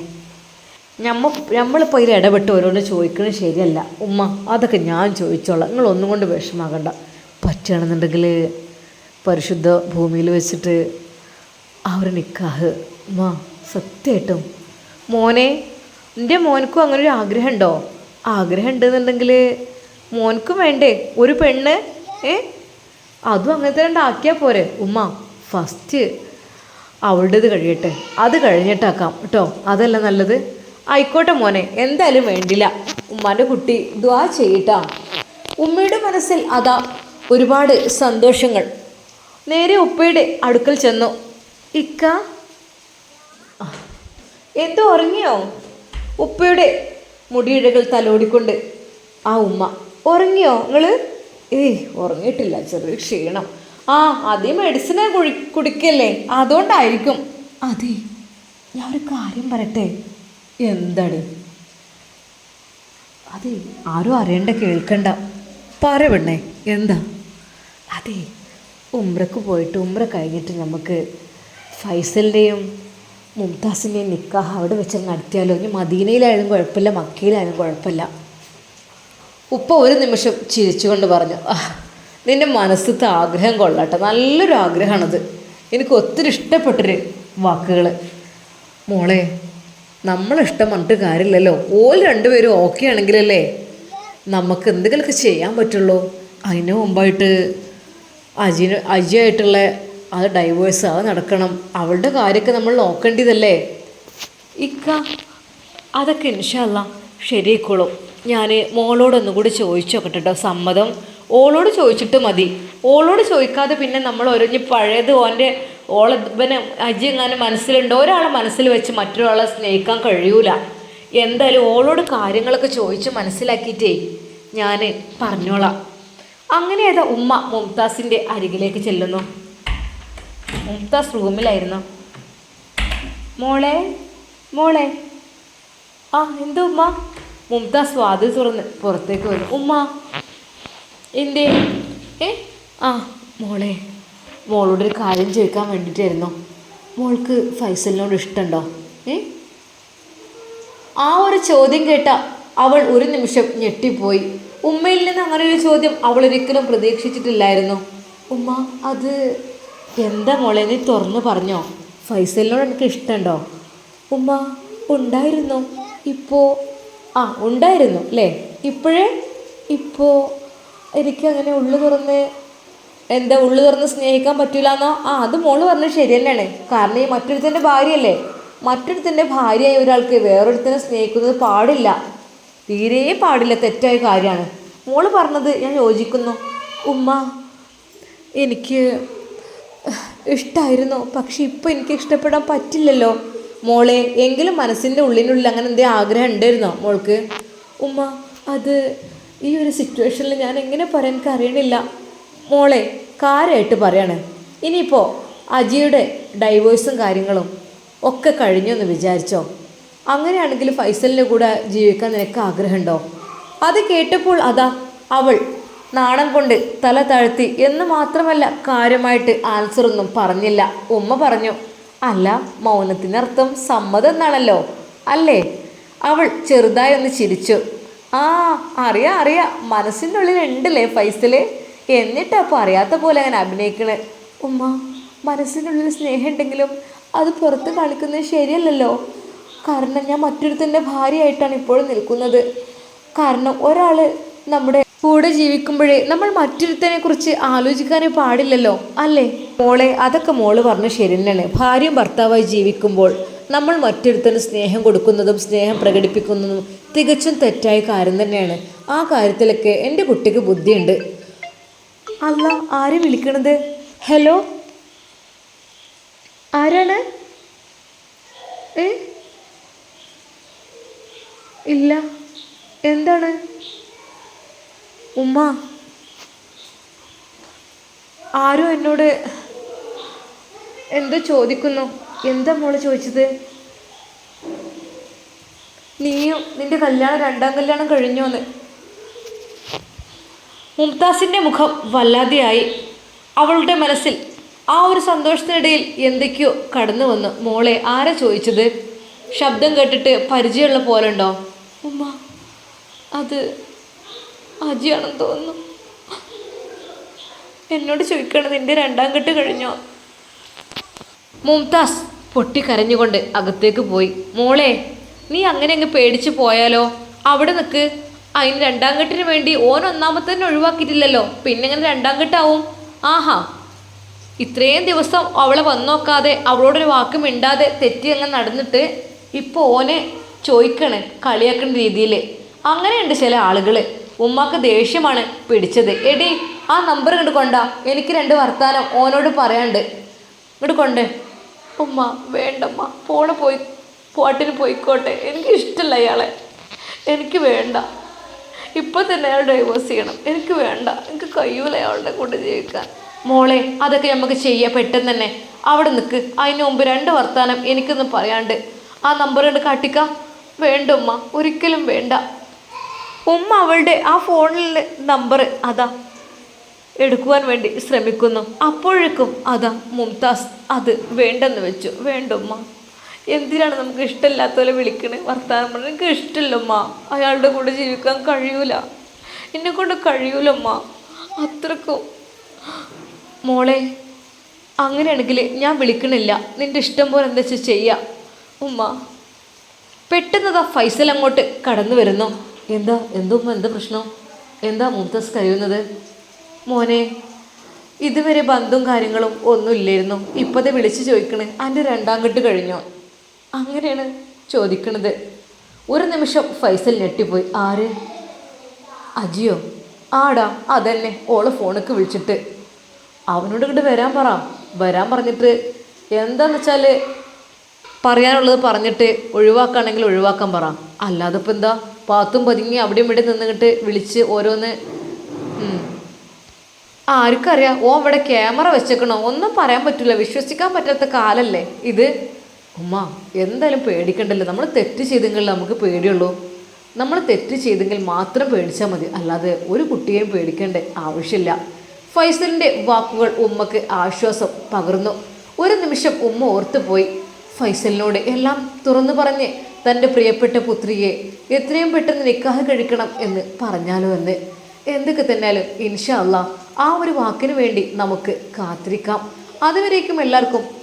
ഞമ്മ നമ്മളിപ്പോൾ ഇതിൽ ഇടപെട്ട് ഓരോന്ന് ചോദിക്കുന്നത് ശരിയല്ല. ഉമ്മ അതൊക്കെ ഞാൻ ചോദിച്ചോളാം. നിങ്ങൾ ഒന്നും കൊണ്ട് വിഷമാകണ്ട. പറ്റുകയാണെന്നുണ്ടെങ്കിൽ പരിശുദ്ധ ഭൂമിയിൽ വെച്ചിട്ട് ആ ഒരു നിക്കാഹ്. ഉമ്മ സത്യമായിട്ടും മോനെ എന്റെ മോനക്കും അങ്ങനെ ഒരു ആഗ്രഹം ഉണ്ടോ ആഗ്രഹം ഉണ്ടെന്നുണ്ടെങ്കിൽ മോനക്കും വേണ്ടേ? ഒരു പെണ്ണ് ഏ? അതും അങ്ങനത്തെ രണ്ടാക്കിയാൽ പോരെ. ഉമ്മ ഫസ്റ്റ് അവളുടേത് കഴിയട്ടെ. അത് കഴിഞ്ഞിട്ടാക്കാം. കേട്ടോ? അതല്ല നല്ലത്. ആയിക്കോട്ടെ മോനെ എന്തായാലും വേണ്ടില്ല. ഉമ്മാന്റെ കുട്ടി ദ്വാ ചെയ്യട്ടാ. ഉമ്മയുടെ മനസ്സിൽ അതാ ഒരുപാട് സന്തോഷങ്ങൾ. നേരെ ഉപ്പയുടെ അടുക്കൽ ചെന്നു. ഇക്ക? എന്തോ ഉറങ്ങിയോ? ഉപ്പയുടെ മുടിയിഴകൾ തലോടിക്കൊണ്ട്. ആ ഉമ്മ ഉറങ്ങിയോ നിങ്ങൾ ഏയ് ഉറങ്ങിയിട്ടില്ല ചെറിയ ക്ഷീണം. ആ അതേ മെഡിസിനെ കുഴി കുടിക്കല്ലേ? അതുകൊണ്ടായിരിക്കും. അതെ ഞാൻ ഒരു കാര്യം പറയട്ടെ? എന്താണ് അതെ ആരും അറിയണ്ട കേൾക്കണ്ട. പറ പെണ്ണേ എന്താ? അതെ ഉമ്രക്ക് പോയിട്ട് ഉമ്ര കഴിഞ്ഞിട്ട് നമുക്ക് ഫൈസലിന്റെയും മുംതാസിന്റെയും നിക്കാഹ് അവിടെ വെച്ച് നടത്തിയാലോ? ഇനി മദീനയിലായാലും കുഴപ്പമില്ല മക്കയിലായാലും കുഴപ്പമില്ല. ഉപ്പ ഒരു നിമിഷം ചിരിച്ചുകൊണ്ട് പറഞ്ഞു "ആ, നിന്റെ മനസ്സത്തെ ആഗ്രഹം കൊള്ളട്ടെ. നല്ലൊരു ആഗ്രഹമാണത്. എനിക്ക് ഒത്തിരി ഇഷ്ടപ്പെട്ടൊരു വാക്കുകൾ മോളെ നമ്മളിഷ്ടം പറഞ്ഞിട്ട് കാര്യമില്ലല്ലോ. ഓൽ രണ്ടുപേരും ഓക്കെ ആണെങ്കിലല്ലേ നമുക്ക് എന്തെങ്കിലുമൊക്കെ ചെയ്യാൻ പറ്റുള്ളൂ. അതിന് മുമ്പായിട്ട് അജിന് അജിയായിട്ടുള്ള അത് ഡൈവേഴ്സ് അത് നടക്കണം. അവളുടെ കാര്യമൊക്കെ നമ്മൾ നോക്കേണ്ടതല്ലേ? ഇക്ക അതൊക്കെ ഇൻഷല്ല ശരിയായിക്കോളും. ഞാൻ മോളോടൊന്നും കൂടി ചോദിച്ചു നോക്കട്ടെ കേട്ടോ സമ്മതം. ഓളോട് ചോദിച്ചിട്ട് മതി. ഓളോട് ചോദിക്കാതെ പിന്നെ നമ്മൾ ഒരഞ്ഞ് പഴയത് ഓന്റെ ഓളെ ഇവന് അജി എങ്ങാനും മനസ്സിലുണ്ട്? ഒരാളെ മനസ്സിൽ വെച്ച് മറ്റൊരാളെ സ്നേഹിക്കാൻ കഴിയൂല. എന്തായാലും ഓളോട് കാര്യങ്ങളൊക്കെ ചോദിച്ച് മനസ്സിലാക്കിയിട്ടേ ഞാൻ പറഞ്ഞോളാം. അങ്ങനെ ഏതാ ഉമ്മ മുംതാസിന്റെ അരികിലേക്ക് ചെല്ലുന്നു. മുംതാസ് റൂമിലായിരുന്നു. മോളെ മോളെ. ആ എന്തോ ഉമ്മ? മുംതാസ് വാതിൽ തുറന്ന് പുറത്തേക്ക് വന്നു. ഉമ്മ എന്തേ? ഏ? ആ മോളെ. മോളോട് ഒരു കാര്യം ചോദിക്കാൻ വേണ്ടിയിട്ടായിരുന്നു മോൾക്ക് ഫൈസലിനോട് ഇഷ്ടമുണ്ടോ ഏ? ആ ഒരു ചോദ്യം കേട്ട അവൾ ഒരു നിമിഷം ഞെട്ടിപ്പോയി. ഉമ്മയിൽ നിന്ന് അങ്ങനെ ഒരു ചോദ്യം അവൾ ഒരിക്കലും പ്രതീക്ഷിച്ചിട്ടില്ലായിരുന്നു. ഉമ്മ അത് എന്താ മോളെ നീ തുറന്നു പറഞ്ഞോ? ഫൈസലിനോട് എനിക്ക് ഇഷ്ടമുണ്ടോ ഉമ്മ ഉണ്ടായിരുന്നു. ഇപ്പോൾ ആ ഉണ്ടായിരുന്നു അല്ലേ? ഇപ്പോഴേ? ഇപ്പോൾ എനിക്കങ്ങനെ ഉള്ളു തുറന്ന് എന്താ ഉള്ളു തുറന്ന് സ്നേഹിക്കാൻ പറ്റൂലെന്നോ? ആ അത് മോൾ പറഞ്ഞത് ശരി തന്നെയാണ് കാരണം ഈ മറ്റൊരുത്തന്റെ ഭാര്യയല്ലേ? മറ്റൊരുത്തന്റെ ഭാര്യയായ ഒരാൾക്ക് വേറൊരുത്തനെ സ്നേഹിക്കുന്നത് പാടില്ല. തീരെ പാടില്ല തെറ്റായ കാര്യമാണ്. മോൾ പറഞ്ഞത് ഞാൻ യോജിക്കുന്നു. ഉമ്മ എനിക്ക് ഇഷ്ടമായിരുന്നു പക്ഷെ ഇപ്പോൾ എനിക്ക് ഇഷ്ടപ്പെടാൻ പറ്റില്ലല്ലോ. മോളെ എങ്കിലും മനസ്സിന്റെ ഉള്ളിനുള്ളിൽ അങ്ങനെ എന്തേ ആഗ്രഹം ഉണ്ടായിരുന്നോ മോൾക്ക്? ഉമ്മ അത് ഈ ഒരു സിറ്റുവേഷനിൽ ഞാൻ എങ്ങനെ പറയാൻ എനിക്ക് അറിയണില്ല മോളെ കാര്യമായിട്ട് പറയാണ്. ഇനിയിപ്പോൾ അജിയുടെ ഡൈവോഴ്സും കാര്യങ്ങളും ഒക്കെ കഴിഞ്ഞു എന്ന് വിചാരിച്ചോ? അങ്ങനെയാണെങ്കിൽ ഫൈസലിന്റെ കൂടെ ജീവിക്കാൻ നിനക്ക് ആഗ്രഹമുണ്ടോ? അത് കേട്ടപ്പോൾ അതാ അവൾ നാണം കൊണ്ട് തല താഴ്ത്തി എന്ന് മാത്രമല്ല കാര്യമായിട്ട് ആൻസർ ഒന്നും പറഞ്ഞില്ല. ഉമ്മ പറഞ്ഞു അല്ല മൗനത്തിനർത്ഥം സമ്മതം എന്നാണല്ലോ. അല്ലേ? അവൾ ചെറുതായി ഒന്ന് ചിരിച്ചു. ആ അറിയാം അറിയാം. മനസ്സിന്റെ ഉള്ളിൽ ഉണ്ടല്ലേ ഫൈസൽ? എന്നിട്ടാ അപ്പോൾ അറിയാത്ത പോലെ അങ്ങനെ അഭിനയിക്കണേ. ഉമ്മ മനസ്സിനുള്ളിൽ ഉള്ളിൽ സ്നേഹം ഉണ്ടെങ്കിലും അത് പുറത്ത് കാണിക്കുന്നത് ശരിയല്ലല്ലോ. കാരണം ഞാൻ മറ്റൊരുത്തന്റെ ഭാര്യയായിട്ടാണ് ഇപ്പോഴും നിൽക്കുന്നത്. കാരണം ഒരാൾ നമ്മുടെ കൂടെ ജീവിക്കുമ്പോഴേ നമ്മൾ മറ്റൊരുത്തനെ കുറിച്ച് ആലോചിക്കാനേ പാടില്ലല്ലോ അല്ലേ? മോളെ അതൊക്കെ മോൾ പറഞ്ഞ ശരി തന്നെയാണ്. ഭാര്യയും ഭർത്താവായി ജീവിക്കുമ്പോൾ നമ്മൾ മറ്റൊരുത്തന് സ്നേഹം കൊടുക്കുന്നതും സ്നേഹം പ്രകടിപ്പിക്കുന്നതും തികച്ചും തെറ്റായ കാര്യം തന്നെയാണ്. ആ കാര്യത്തിലൊക്കെ എന്റെ കുട്ടിക്ക് ബുദ്ധിയുണ്ട്. അല്ല ആരെ വിളിക്കണത്? ഹലോ? ആരാണ്? ഏ? ഇല്ല. എന്താണ്? ഉമ്മ. ആരും എന്നോട് എന്തോ ചോദിക്കുന്നു. എന്താ മോൾ ചോദിച്ചത്? നീയും നിന്റെ കല്യാണം രണ്ടാം കല്യാണം കഴിഞ്ഞോന്ന്. മുംതാസിന്റെ മുഖം വല്ലാതെയായി. അവളുടെ മനസ്സിൽ ആ ഒരു സന്തോഷത്തിനിടയിൽ എന്തൊക്കെയോ കടന്നു വന്നു. മോളെ ആരാ ചോദിച്ചത്? ശബ്ദം കേട്ടിട്ട് പരിചയമുള്ള പോലെ ഉണ്ടോ? ഉമ്മ അത് അജിയാണെന്ന് തോന്നുന്നു. എന്നോട് ചോദിക്കണം നിന്റെ രണ്ടാം കെട്ട് കഴിഞ്ഞോ? മുംതാസ് പൊട്ടിക്കരഞ്ഞുകൊണ്ട് അകത്തേക്ക് പോയി. മോളെ നീ അങ്ങനെ അങ്ങ് പേടിച്ച് പോയാലോ? അവിടെ നിൽക്ക് അതിന് രണ്ടാം കെട്ടിന് വേണ്ടി ഓൻ ഒന്നാമത്തെ തന്നെ ഒഴിവാക്കിയിട്ടില്ലല്ലോ. പിന്നെ എങ്ങനെ രണ്ടാം കെട്ടാവും? ആഹാ. ഇത്രയും ദിവസം അവളെ വന്നോക്കാതെ അവളോടൊരു വാക്ക് മിണ്ടാതെ തെറ്റി അങ്ങ് നടന്നിട്ട് ഇപ്പോൾ ഓനെ ചോദിക്കണ് കളിയാക്കുന്ന രീതിയിൽ അങ്ങനെയുണ്ട് ചില ആളുകൾ ഉമ്മാക്ക് ദേഷ്യമാണ് പിടിച്ചത്. എടി ആ നമ്പർ ഇങ്ങോട്ട് കൊണ്ടാ. എനിക്ക് രണ്ട് വർത്താനം ഓനോട് പറയാണ്ട്. ഇങ്ങോട്ട് കൊണ്ടേ. ഉമ്മ വേണ്ടമ്മ പോണ പോയി പാട്ടിന് പോയിക്കോട്ടെ. എനിക്കിഷ്ടമല്ല അയാളെ എനിക്ക് വേണ്ട. ഇപ്പം തന്നെ അയാൾ ഡൈവേഴ്സ് ചെയ്യണം. എനിക്ക് വേണ്ട. എനിക്ക് കഴിയൂല അയാളുടെ കൂടെ ജീവിക്കാൻ. മോളെ അതൊക്കെ നമുക്ക് ചെയ്യാം. പെട്ടെന്ന് തന്നെ. അവിടെ നിൽക്ക് അതിന് മുമ്പ് രണ്ട് വർത്താനം എനിക്കൊന്നും പറയാണ്ട്. ആ നമ്പർ കണ്ട് കാട്ടിക്ക. വേണ്ട ഉമ്മ. ഒരിക്കലും വേണ്ട. ഉമ്മ അവളുടെ ആ ഫോണിൽ നമ്പർ അതാ എടുക്കുവാൻ വേണ്ടി ശ്രമിക്കുന്നു. അപ്പോഴേക്കും അതാ മുംതാസ് അത് വേണ്ടെന്ന് വെച്ചു. വേണ്ടുമ്മ എന്തിനാണ് നമുക്ക് ഇഷ്ടമില്ലാത്ത പോലെ വിളിക്കണേ? വർത്താനം പറഞ്ഞു എനിക്ക് ഇഷ്ടമില്ലമ്മ. അയാളുടെ കൂടെ ജീവിക്കാൻ കഴിയൂല. എന്നെ കൊണ്ട് കഴിയൂലമ്മ. അത്രക്കും മോളെ അങ്ങനെയാണെങ്കിൽ ഞാൻ വിളിക്കണില്ല. നിന്റെ ഇഷ്ടം പോലെ എന്താ വെച്ചാൽ ചെയ്യാം? ഉമ്മ പെട്ടെന്നതാ ഫൈസൽ അങ്ങോട്ട് കടന്നു വരുന്നു. എന്താ എന്തോ എന്തുമ്മ എന്താ പ്രശ്നം? എന്താ മുത്തസ് കഴിയുന്നത് മോനെ ഇതുവരെ ബന്ധവും കാര്യങ്ങളും ഒന്നുമില്ലായിരുന്നു. ഇപ്പോഴത്തെ വിളിച്ച് ചോദിക്കണേ. അതിന്റെ രണ്ടാം കെട്ട് കഴിഞ്ഞോ? അങ്ങനെയാണ് ചോദിക്കണത്. ഒരു നിമിഷം ഫൈസൽ ഞെട്ടിപ്പോയി. ആര്? അജിയോ. ആടാ അതന്നെ. ഓളെ ഫോണിക്ക് വിളിച്ചിട്ട്. അവനോട് ഇങ്ങോട്ട് വരാൻ പറ. വരാൻ പറഞ്ഞിട്ട് എന്താന്ന് വെച്ചാൽ പറയാനുള്ളത് പറഞ്ഞിട്ട് ഒഴിവാക്കുകയാണെങ്കിൽ ഒഴിവാക്കാൻ പറ. അല്ലാതെ ഇപ്പം എന്താ? പാത്തും പതുങ്ങി അവിടെയും ഇവിടെ നിന്നിട്ട് വിളിച്ച് ഓരോന്ന്. ആർക്കറിയാം? ഓ ഇവിടെ ക്യാമറ വെച്ചേക്കണോ? ഒന്നും പറയാൻ പറ്റില്ല വിശ്വസിക്കാൻ പറ്റാത്ത കാലല്ലേ ഇത്? ഉമ്മ എന്തായാലും പേടിക്കണ്ടല്ലോ. നമ്മൾ തെറ്റ് ചെയ്തെങ്കിൽ നമുക്ക് പേടിയുള്ളൂ. നമ്മൾ തെറ്റ് ചെയ്തെങ്കിൽ മാത്രം പേടിച്ചാൽ മതി. അല്ലാതെ ഒരു കുട്ടിയെയും പേടിക്കേണ്ട ആവശ്യമില്ല. ഫൈസലിന്റെ വാക്കുകൾ ഉമ്മക്ക് ആശ്വാസം പകർന്നു. ഒരു നിമിഷം ഉമ്മ ഓർത്തുപോയി ഫൈസലിനോട് എല്ലാം തുറന്നു പറഞ്ഞ് തന്റെ പ്രിയപ്പെട്ട പുത്രിയെ എത്രയും പെട്ടെന്ന് നിക്കാഹ് കഴിക്കണം എന്ന് പറഞ്ഞാലോ എന്ന്. എന്തൊക്കെ തന്നെയാലും ഇൻഷാ അല്ലാ ആ ഒരു വാക്കിന് വേണ്ടി നമുക്ക് കാത്തിരിക്കാം. അതുവരേക്കും എല്ലാവർക്കും